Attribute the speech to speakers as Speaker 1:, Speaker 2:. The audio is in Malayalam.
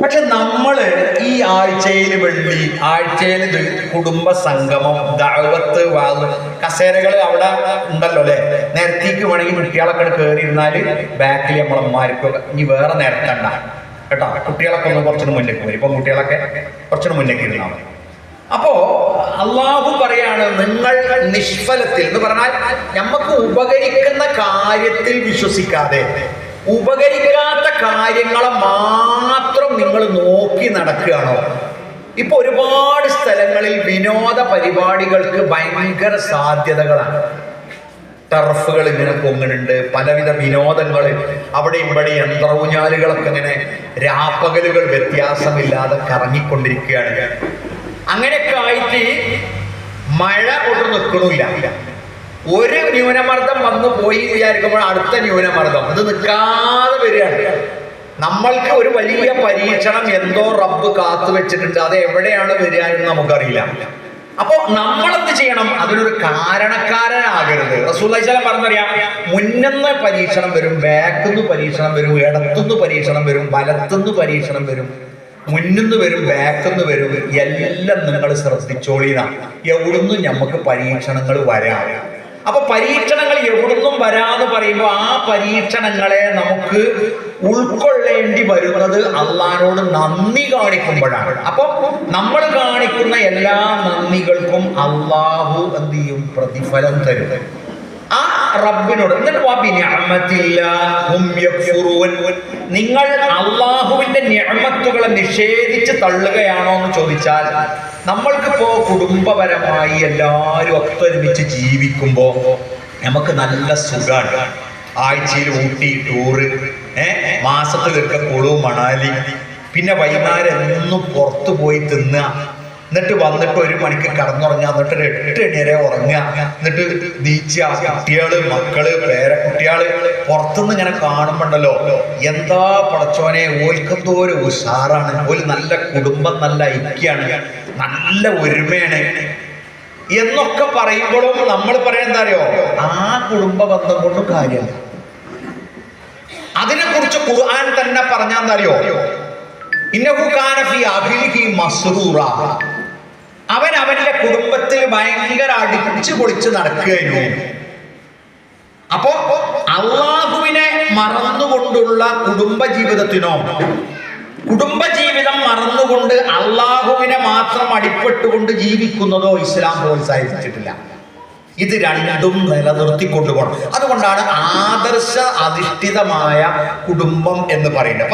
Speaker 1: പക്ഷെ നമ്മൾ ഈ ആഴ്ചയിൽ വെള്ളി ആഴ്ചയിൽ കുടുംബ സംഗമം ദഅവത്ത് വാത് കസേരകൾ അവിടെ ഉണ്ടല്ലോ അല്ലെ? നേരത്തേക്ക് വേണമെങ്കിൽ കുട്ടികളൊക്കെ കയറിയിരുന്നാൽ ബാക്കിൽ നമ്മളമ്മമാർക്ക് ഇനി വേറെ നേരത്തണ്ട. കേട്ടോ? കുട്ടികളൊക്കെ ഒന്ന് കുറച്ചുകൂടി മുന്നേക്ക് വരും. ഇപ്പം കുട്ടികളൊക്കെ കുറച്ചുകൂടി മുന്നേക്ക് ഇരുന്നാൽ മതി. അപ്പോ അള്ളാഹു പറയാണ് നിങ്ങൾ നിഷ്ഫലത്തിൽ എന്ന് പറഞ്ഞാൽ നമുക്ക് ഉപകരിക്കുന്ന കാര്യത്തിൽ വിശ്വസിക്കാതെ. ഉപകരിക്കാത്ത കാര്യങ്ങളെ മാത്രം നിങ്ങൾ നോക്കി നടക്കുകയാണോ? ഇപ്പൊ ഒരുപാട് സ്ഥലങ്ങളിൽ വിനോദ പരിപാടികൾക്ക് ഭയങ്കര സാധ്യതകളാണ്. ടർഫുകൾ ഇങ്ങനെ പൊങ്ങുന്നുണ്ട് പലവിധ വിനോദങ്ങൾ അവിടെ ഇവിടെ യന്ത്രഊഞ്ഞാലുകളൊക്കെ ഇങ്ങനെ രാപ്പകലുകൾ വ്യത്യാസമില്ലാതെ കറങ്ങിക്കൊണ്ടിരിക്കുകയാണ്. അങ്ങനെയൊക്കെ ആയിട്ട് മഴ കൊണ്ട് നിൽക്കണില്ല. ഒരു ന്യൂനമർദ്ദം വന്നു പോയി വിചാരിക്കുമ്പോൾ അടുത്ത ന്യൂനമർദ്ദം. അത് നിൽക്കാതെ വരികയാണ്. നമ്മൾക്ക് ഒരു വലിയ പരീക്ഷണം എന്തോ റബ്ബ് കാത്തു വെച്ചിട്ടുണ്ട്. അത് എവിടെയാണ് വരിക എന്ന് നമുക്കറിയില്ല. അപ്പോ നമ്മളെന്ത് ചെയ്യണം? അതിനൊരു കാരണക്കാരനാകരുത്. റസൂലം പറഞ്ഞറിയാം മുന്നെന്ന് പരീക്ഷണം വരും ബാക്കിന്ന് പരീക്ഷണം വരും ഇടത്തുനിന്ന് പരീക്ഷണം വരും വലത്തുനിന്ന് പരീക്ഷണം വരും മുന്നിന്ന് വരും ബാക്കിന്ന് വരും എല്ലാം നിങ്ങൾ ശ്രദ്ധിച്ചോളിയതാണ് എവിടുന്നും നമുക്ക് പരീക്ഷണങ്ങൾ വരാം? അപ്പൊ പരീക്ഷണങ്ങൾ എവിടുന്നും വരാന്ന് പറയുമ്പോൾ ആ പരീക്ഷണങ്ങളെ നമുക്ക് ഉൾക്കൊള്ളേണ്ടി വരുന്നത് അള്ളഹാനോട് നന്ദി കാണിക്കുമ്പോഴാണ്. അപ്പൊ നമ്മൾ കാണിക്കുന്ന എല്ലാ നന്ദികൾക്കും അള്ളാഹു എന്ത് ചെയ്യും? പ്രതിഫലം തരും. റബ്ബിനോട്. നിങ്ങൾ അള്ളാഹുവിന്റെ ഞമത്തുകളെ നിഷേധിച്ച് തള്ളുകയാണോ എന്ന് ചോദിച്ചാൽ നമ്മൾക്കിപ്പോ കുടുംബപരമായി എല്ലാവരും ഒത്തൊരുമിച്ച് ജീവിക്കുമ്പോ നമുക്ക് നല്ല സുഖമാണ് ആഴ്ചയിൽ ഊട്ടി ടൂറ് ഏഹ് മാസത്തിലൊക്കെ കുളു മണാലി പിന്നെ വൈകുന്നേരം എന്നും പുറത്തു പോയി തിന്നുക എന്നിട്ട് വന്നിട്ട് ഒരു മണിക്ക് കടന്നുറങ്ങുക. എന്നിട്ട് ഒരു എട്ട് മണി വരെ ഉറങ്ങുക. എന്നിട്ട് നീച്ച കുട്ടികൾ മക്കൾ പേരക്കുട്ടികൾ പുറത്തുനിന്ന് ഇങ്ങനെ കാണുമ്പോണ്ടല്ലോ. എന്താ പടച്ചോനെ ഓൽക്കും ഒരു ഉഷാറാണ്. ഒരു നല്ല കുടുംബം നല്ല ഐക്യാണ്. നല്ല ഒരുമയാണ്. എന്നൊക്കെ പറയുമ്പോഴും നമ്മൾ അറിയോ? ആ കുടുംബ ബന്ധം കൊണ്ട് കാര്യമാണ് അതിനെ കുറിച്ച് ഖുർആൻ തന്നെ പറഞ്ഞാൽ എന്താ അറിയോ? ഇന്നഹു കാനഫി അഹ്ലിഹി മസ്റൂറ. അവൻ അവന്റെ കുടുംബത്തിൽ ഭയങ്കര അടിച്ചു പൊളിച്ച് നടക്കുകയായിരുന്നു. അപ്പോ അള്ളാഹുവിനെ മറന്നുകൊണ്ടുള്ള കുടുംബ ജീവിതത്തിനോ കുടുംബജീവിതം മറന്നുകൊണ്ട് അള്ളാഹുവിനെ മാത്രം അടിപ്പെട്ടുകൊണ്ട് ജീവിക്കുന്നതോ ഇസ്ലാം പ്രോത്സാഹിപ്പിച്ചിട്ടില്ല. ഇത് രണ്ടും നിലനിർത്തിക്കൊണ്ടുപോകണം. അതുകൊണ്ടാണ് ആദർശ അധിഷ്ഠിതമായ കുടുംബം എന്ന് പറയുന്നത്.